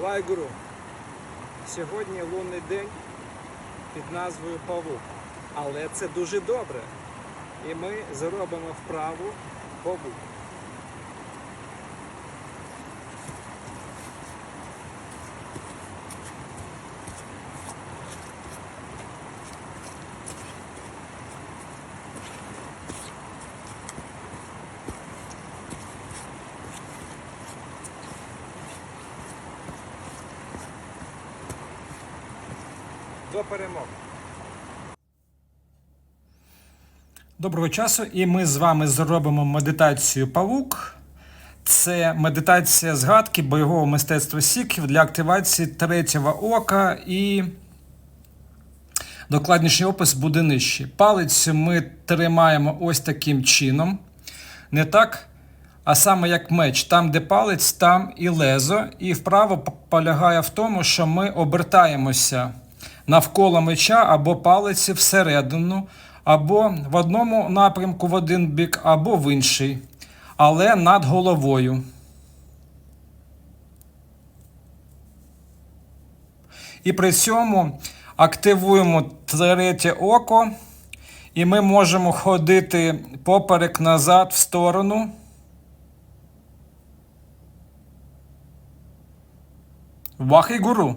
Вайгуру. Сьогодні лунний день під назвою Павук. Але це дуже добре. І ми зробимо вправу павук. До перемоги. Доброго часу, і ми з вами зробимо медитацію павук. Це медитація згадки бойового мистецтва сіків для активації третього ока і докладніший опис буде нижче. Палець ми тримаємо ось таким чином. Не так, а саме як меч. Там, де палець, там і лезо. І вправо полягає в тому, що ми обертаємося навколо меча або палиці всередину, або в одному напрямку в один бік, або в інший, але над головою. І при цьому активуємо третє око, і ми можемо ходити поперек назад в сторону. Вахи гуру.